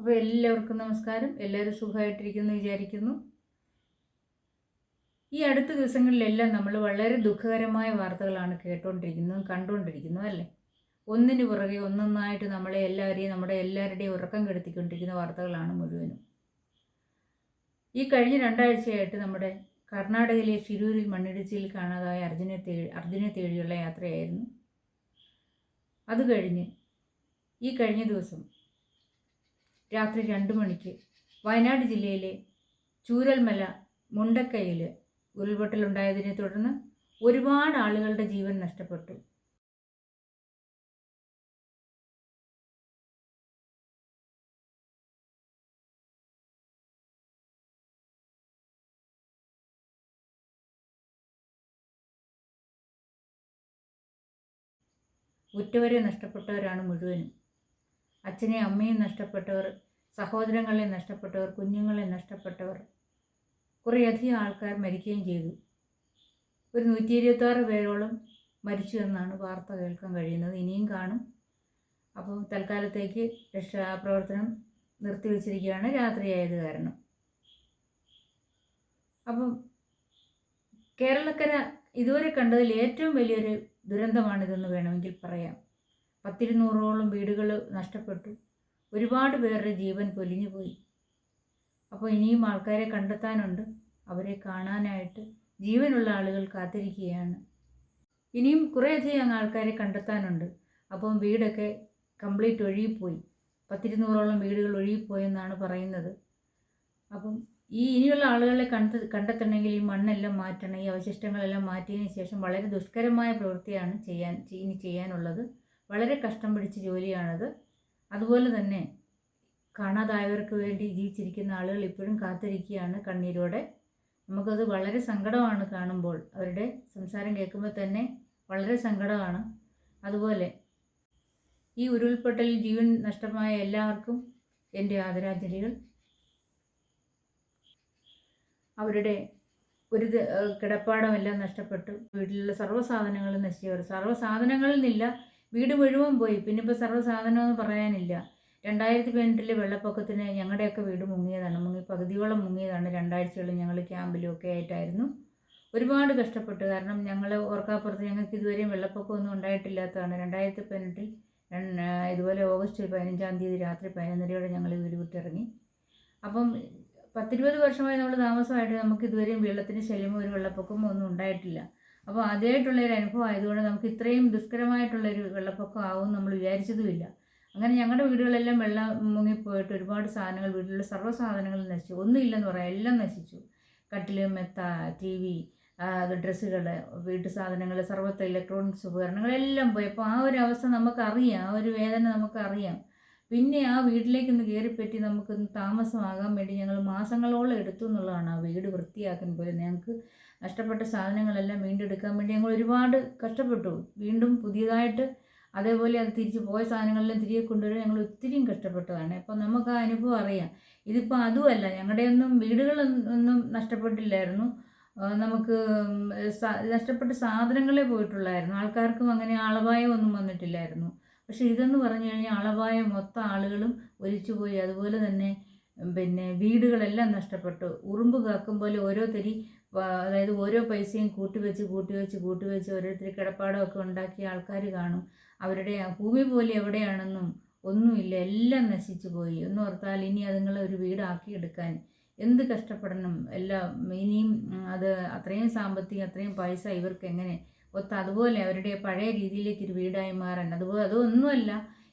അപ്പോൾ എല്ലാവർക്കും നമസ്കാരം. എല്ലാവരും സുഖമായിട്ടിരിക്കുന്നു വിചാരിക്കുന്നു. ഈ അടുത്ത ദിവസങ്ങളിലെല്ലാം നമ്മൾ വളരെ ദുഃഖകരമായ വാർത്തകളാണ് കേട്ടുകൊണ്ടിരിക്കുന്നതും കണ്ടുകൊണ്ടിരിക്കുന്നതും അല്ലേ? ഒന്നിനു പുറകെ ഒന്നൊന്നായിട്ട് നമ്മളെ എല്ലാവരെയും നമ്മുടെ എല്ലാവരുടെയും ഉറക്കം കെടുത്തിക്കൊണ്ടിരിക്കുന്ന വാർത്തകളാണ് മുഴുവനും. ഈ കഴിഞ്ഞ രണ്ടാഴ്ചയായിട്ട് നമ്മുടെ കർണാടകയിലെ ഷിരൂരിൽ മണ്ണിടിച്ചിൽ കാണാതായ അർജുനെ തേടി അർജുനെ തേടിയുള്ള യാത്രയായിരുന്നു. അത് കഴിഞ്ഞ് ഈ കഴിഞ്ഞ ദിവസം രാത്രി രണ്ട് മണിക്ക്. വയനാട് ജില്ലയിലെ ചൂരൽമല മുണ്ടക്കയിൽ ഉരുൾപൊട്ടലുണ്ടായതിനെ തുടർന്ന് ഒരുപാട് ആളുകളുടെ ജീവൻ നഷ്ടപ്പെട്ടു. ഉറ്റവരെ നഷ്ടപ്പെട്ടവരാണ് മുഴുവനും. അച്ഛനെ അമ്മയും നഷ്ടപ്പെട്ടവർ സഹോദരങ്ങളെ നഷ്ടപ്പെട്ടവർ കുഞ്ഞുങ്ങളെ നഷ്ടപ്പെട്ടവർ. കുറേയധികം ആൾക്കാർ മരിക്കുകയും ചെയ്തു. ഒരു നൂറ്റി ഇരുപത്താറ് പേരോളം മരിച്ചു എന്നാണ് വാർത്ത കേൾക്കാൻ കഴിയുന്നത്. ഇനിയും കാണും. അപ്പം തൽക്കാലത്തേക്ക് രക്ഷാപ്രവർത്തനം നിർത്തിവെച്ചിരിക്കുകയാണ് രാത്രിയായത് കാരണം. അപ്പം കേരളക്കര ഇതുവരെ കണ്ടതിൽ ഏറ്റവും വലിയൊരു ദുരന്തമാണിതെന്ന് വേണമെങ്കിൽ പറയാം. പത്തിരുന്നൂറോളം വീടുകൾ നഷ്ടപ്പെട്ടു. ഒരുപാട് പേരുടെ ജീവൻ പൊലിഞ്ഞുപോയി അപ്പോൾ ഇനിയും ആൾക്കാരെ കണ്ടെത്താനുണ്ട്. അവരെ കാണാനായിട്ട് ജീവനുള്ള ആളുകൾ കാത്തിരിക്കുകയാണ്. ഇനിയും കുറേയധികം ആൾക്കാരെ കണ്ടെത്താനുണ്ട്. അപ്പം വീടൊക്കെ കംപ്ലീറ്റ് ഒഴുകിപ്പോയി. പത്തിരുന്നൂറോളം വീടുകൾ ഒഴുകിപ്പോയെന്നാണ് പറയുന്നത്. അപ്പം ഈ ഇനിയുള്ള ആളുകളെ കണ്ട കണ്ടെത്തണമെങ്കിൽ ഈ മണ്ണെല്ലാം മാറ്റണം ഈ അവശിഷ്ടങ്ങളെല്ലാം മാറ്റിയതിന് ശേഷം വളരെ ദുഷ്കരമായ പ്രവൃത്തിയാണ് ചെയ്യാൻ ഇനി ചെയ്യാനുള്ളത്. വളരെ കഷ്ടം പിടിച്ച ജോലിയാണത്. അതുപോലെ തന്നെ കാണാതായവർക്ക് വേണ്ടി ജീവിച്ചിരിക്കുന്ന ആളുകൾ ഇപ്പോഴും കാത്തിരിക്കുകയാണ് കണ്ണീരോടെ. നമുക്കത് വളരെ സങ്കടമാണ് കാണുമ്പോൾ. അവരുടെ സംസാരം കേൾക്കുമ്പോൾ തന്നെ വളരെ സങ്കടമാണ്. അതുപോലെ ഈ ഉരുൾപൊട്ടലിൽ ജീവൻ നഷ്ടമായ എല്ലാവർക്കും എന്റെ ആദരാഞ്ജലികൾ. അവരുടെ ഒരു കിടപ്പാടമെല്ലാം നഷ്ടപ്പെട്ടു. വീട്ടിലുള്ള സർവസാധനങ്ങളും നശിച്ചവർ സർവസാധനങ്ങളിൽ നിന്നില്ല. വീട് മുഴുവൻ പോയി. പിന്നെ ഇപ്പോൾ സർവസാധനമൊന്നും പറയാനില്ല. രണ്ടായിരത്തി പതിനെട്ടിലെ വെള്ളപ്പൊക്കത്തിന് ഞങ്ങളുടെയൊക്കെ വീട് മുങ്ങിയതാണ്. മുങ്ങി പകുതിയോളം മുങ്ങിയതാണ് രണ്ടാഴ്ചയോളം ഞങ്ങൾ ക്യാമ്പിലും ഒക്കെ ആയിട്ടായിരുന്നു. ഒരുപാട് കഷ്ടപ്പെട്ടു. കാരണം ഞങ്ങൾ ഓർക്കാപ്പുറത്ത് ഞങ്ങൾക്ക് ഇതുവരെയും വെള്ളപ്പൊക്കമൊന്നും ഉണ്ടായിട്ടില്ലാത്തതാണ്. രണ്ടായിരത്തി പതിനെട്ടിൽ ഇതുപോലെ ഓഗസ്റ്റ് പതിനഞ്ചാം തീയതി രാത്രി പതിനൊന്നരയോടെ ഞങ്ങൾ വീട് വിട്ടിറങ്ങി. അപ്പം പത്തിരുപത് വർഷമായി നമ്മൾ താമസമായിട്ട് നമുക്ക് ഇതുവരെയും വെള്ളത്തിന് ശല്യമോ ഒരു വെള്ളപ്പൊക്കമോ ഒന്നും ഉണ്ടായിട്ടില്ല. അപ്പോൾ ആദ്യമായിട്ടുള്ള ഒരു അനുഭവം ആയതുകൊണ്ട് നമുക്ക് ഇത്രയും ദുഷ്കരമായിട്ടുള്ളൊരു വെള്ളപ്പൊക്കം ആവും നമ്മൾ വിചാരിച്ചതുമില്ല. അങ്ങനെ ഞങ്ങളുടെ വീടുകളെല്ലാം വെള്ളം മുങ്ങിപ്പോയിട്ട് ഒരുപാട് സാധനങ്ങൾ വീട്ടിലുള്ള സർവ സാധനങ്ങൾ നശിച്ചു. ഒന്നുമില്ലെന്ന് പറയാം. എല്ലാം നശിച്ചു. കട്ടിൽ മെത്ത ടി വി ഡ്രസ്സുകൾ വീട്ടു സാധനങ്ങൾ സർവത്തെ ഇലക്ട്രോണിക്സ് ഉപകരണങ്ങളെല്ലാം പോയി. അപ്പോൾ ആ ഒരു അവസ്ഥ നമുക്കറിയാം. ആ ഒരു വേദന നമുക്കറിയാം. പിന്നെ ആ വീട്ടിലേക്കൊന്ന് കയറിപ്പറ്റി നമുക്കൊന്ന് താമസമാകാൻ വേണ്ടി ഞങ്ങൾ മാസങ്ങളോളം എടുത്തു എന്നുള്ളതാണ് ആ വീട് വൃത്തിയാക്കാൻ പോലും ഞങ്ങൾക്ക് നഷ്ടപ്പെട്ട സാധനങ്ങളെല്ലാം വീണ്ടെടുക്കാൻ വേണ്ടി ഞങ്ങൾ ഒരുപാട് കഷ്ടപ്പെട്ടു. വീണ്ടും പുതിയതായിട്ട് അതേപോലെ അത് തിരിച്ച് പോയ സാധനങ്ങളെല്ലാം തിരികെ കൊണ്ടുവരാൻ ഞങ്ങൾ ഒത്തിരിയും കഷ്ടപ്പെട്ടതാണ്. അപ്പോൾ നമുക്ക് ആ അനുഭവം അറിയാം. ഇതിപ്പോൾ അതുമല്ല ഞങ്ങളുടെയൊന്നും വീടുകളൊന്നും നഷ്ടപ്പെട്ടില്ലായിരുന്നു. നമുക്ക് നഷ്ടപ്പെട്ട സാധനങ്ങളെ പോയിട്ടുള്ളായിരുന്നു. ആൾക്കാർക്കും അങ്ങനെ അളവായമൊന്നും വന്നിട്ടില്ലായിരുന്നു. പക്ഷേ ഇതെന്ന് പറഞ്ഞു കഴിഞ്ഞാൽ അളവായ മൊത്തം ആളുകളും ഒലിച്ചുപോയി അതുപോലെ തന്നെ പിന്നെ വീടുകളെല്ലാം നഷ്ടപ്പെട്ടു. ഉറുമ്പ് കാക്കും പോലെ ഓരോ തരി അതായത് ഓരോ പൈസയും കൂട്ടിവെച്ച് കൂട്ടിവെച്ച് കൂട്ടിവെച്ച് ഓരോരുത്തർ കിടപ്പാടമൊക്കെ ഉണ്ടാക്കിയ ആൾക്കാർ കാണും. അവരുടെ ഭൂമി പോലെ എവിടെയാണെന്നും ഒന്നുമില്ല എല്ലാം നശിച്ചു പോയി. ഒന്ന് ഓർത്താൽ ഇനി അതുങ്ങളെ ഒരു വീടാക്കിയെടുക്കാൻ എന്ത് കഷ്ടപ്പെടണം? എല്ലാം ഇനിയും അത് അത്രയും സാമ്പത്തികം അത്രയും പൈസ ഇവർക്ക് എങ്ങനെ ഒത്ത് അതുപോലെ അവരുടെ പഴയ രീതിയിലേക്ക് ഒരു വീടായി മാറാൻ അതുപോലെ അതൊന്നുമല്ല.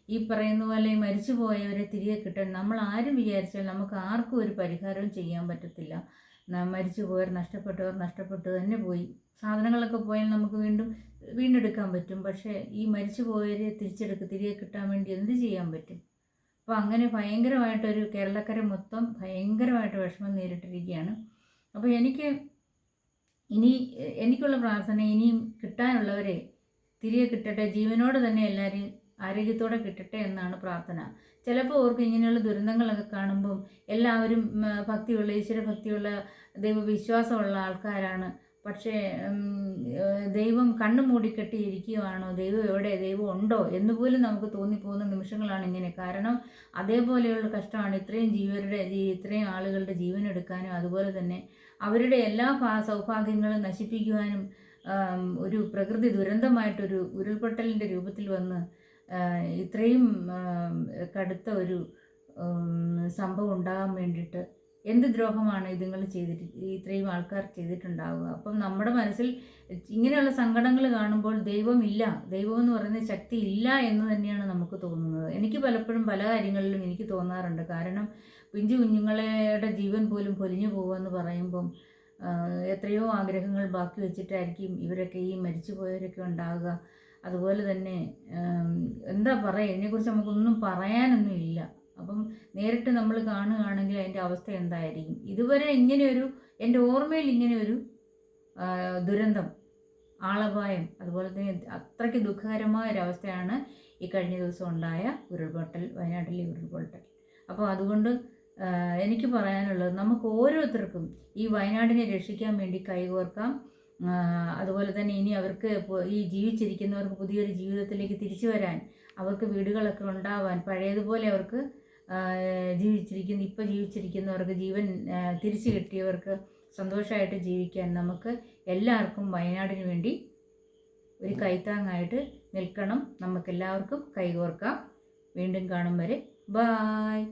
ഈ പറയുന്ന പോലെ മരിച്ചു പോയവരെ തിരികെ കിട്ടാൻ നമ്മൾ ആരും വിചാരിച്ചാൽ നമുക്ക് ആർക്കും ഒരു പരിഹാരവും ചെയ്യാൻ പറ്റത്തില്ല. മരിച്ചു പോയവർ നഷ്ടപ്പെട്ടവർ നഷ്ടപ്പെട്ടു തന്നെ പോയി. സാധനങ്ങളൊക്കെ പോയാൽ നമുക്ക് വീണ്ടും വീണ്ടെടുക്കാൻ പറ്റും. പക്ഷേ ഈ മരിച്ചു പോയവരെ തിരിച്ചെടുക്ക തിരികെ കിട്ടാൻ വേണ്ടി എന്ത് ചെയ്യാൻ പറ്റും? അപ്പോൾ അങ്ങനെ ഭയങ്കരമായിട്ടൊരു കേരളക്കര മൊത്തം ഭയങ്കരമായിട്ട് വിഷമം നേരിട്ടിരിക്കുകയാണ്. അപ്പോൾ എനിക്ക് ഇനി എനിക്കുള്ള പ്രാർത്ഥന ഇനിയും കിട്ടാനുള്ളവരെ തിരികെ കിട്ടട്ടെ ജീവനോട് തന്നെ എല്ലാവരെയും ആരോഗ്യത്തോടെ കിട്ടട്ടെ എന്നാണ് പ്രാർത്ഥന. ചിലപ്പോൾ അവർക്ക് ഇങ്ങനെയുള്ള ദുരന്തങ്ങളൊക്കെ കാണുമ്പം എല്ലാവരും ഭക്തിയുള്ള ഈശ്വര ഭക്തിയുള്ള ദൈവവിശ്വാസമുള്ള ആൾക്കാരാണ്. പക്ഷേ ദൈവം കണ്ണു മൂടിക്കെട്ടിയിരിക്കുകയാണോ ദൈവം എവിടെ? ദൈവം ഉണ്ടോ? എന്ന് പോലും നമുക്ക് തോന്നിപ്പോകുന്ന നിമിഷങ്ങളാണ് ഇങ്ങനെ. കാരണം അതേപോലെയുള്ള കഷ്ടമാണ് ഇത്രയും ജീവരുടെ ഇത്രയും ആളുകളുടെ ജീവൻ എടുക്കാനും അതുപോലെ തന്നെ അവരുടെ എല്ലാ സൗഭാഗ്യങ്ങളും നശിപ്പിക്കുവാനും ഒരു പ്രകൃതി ദുരന്തമായിട്ടൊരു ഉരുൾപൊട്ടലിന്റെ രൂപത്തിൽ വന്ന് ഇത്രയും കടുത്ത ഒരു സംഭവം ഉണ്ടാകാൻ വേണ്ടിയിട്ട് എന്ത് ദ്രോഹമാണ് ഇതുങ്ങൾ ചെയ്തിട്ട് ഇത്രയും ആൾക്കാർ ചെയ്തിട്ടുണ്ടാവുക? അപ്പം നമ്മുടെ മനസ്സിൽ ഇങ്ങനെയുള്ള സങ്കടങ്ങൾ കാണുമ്പോൾ ദൈവമില്ല. ദൈവം എന്ന് പറയുന്ന ശക്തി ഇല്ല എന്ന് തന്നെയാണ് നമുക്ക് തോന്നുന്നത്. എനിക്ക് പലപ്പോഴും പല കാര്യങ്ങളിലും എനിക്ക് തോന്നാറുണ്ട്. കാരണം പിഞ്ചു കുഞ്ഞുങ്ങളുടെ ജീവൻ പോലും പൊലിഞ്ഞു പോകുമെന്ന് പറയുമ്പം എത്രയോ ആഗ്രഹങ്ങൾ ബാക്കി വെച്ചിട്ടായിരിക്കും ഇവരൊക്കെ ഈ മരിച്ചു പോയവരൊക്കെ ഉണ്ടാവുക. അതുപോലെ തന്നെ എന്താ പറയുക ഇതിനെക്കുറിച്ച് നമുക്കൊന്നും പറയാനൊന്നും ഇല്ല. അപ്പം നേരിട്ട് നമ്മൾ കാണുകയാണെങ്കിൽ അതിന്റെ അവസ്ഥ എന്തായിരിക്കും? ഇതുവരെ ഇങ്ങനെയൊരു എന്റെ ഓർമ്മയിൽ ഇങ്ങനെയൊരു ദുരന്തം ആളപായം അതുപോലെ തന്നെ അത്രയ്ക്ക് ദുഃഖകരമായ ഒരവസ്ഥയാണ് ഈ കഴിഞ്ഞ ദിവസം ഉണ്ടായ ഉരുൾപൊട്ടൽ വയനാട്ടിലെ ഉരുൾപൊട്ടൽ. അപ്പോൾ അതുകൊണ്ട് എനിക്ക് പറയാനുള്ളത് നമുക്ക് ഓരോരുത്തർക്കും ഈ വയനാടിനെ രക്ഷിക്കാൻ വേണ്ടി കൈകോർക്കാം. അതുപോലെ തന്നെ ഇനി അവർക്ക് ഈ ജീവിച്ചിരിക്കുന്നവർക്ക് പുതിയൊരു ജീവിതത്തിലേക്ക് തിരിച്ചു വരാൻ അവർക്ക് വീടുകളൊക്കെ ഉണ്ടാവാൻ പഴയതുപോലെ അവർക്ക് ജീവിച്ചിരിക്കുന്ന ഇപ്പോൾ ജീവിച്ചിരിക്കുന്നവർക്ക് ജീവൻ തിരിച്ചു കിട്ടിയവർക്ക് സന്തോഷമായിട്ട് ജീവിക്കാൻ നമുക്ക് എല്ലാവർക്കും വയനാടിന് വേണ്ടി ഒരു കൈത്താങ്ങായിട്ട് നിൽക്കണം. നമുക്കെല്ലാവർക്കും കൈകോർക്കാം. വീണ്ടും കാണും വരെ. ബായ്.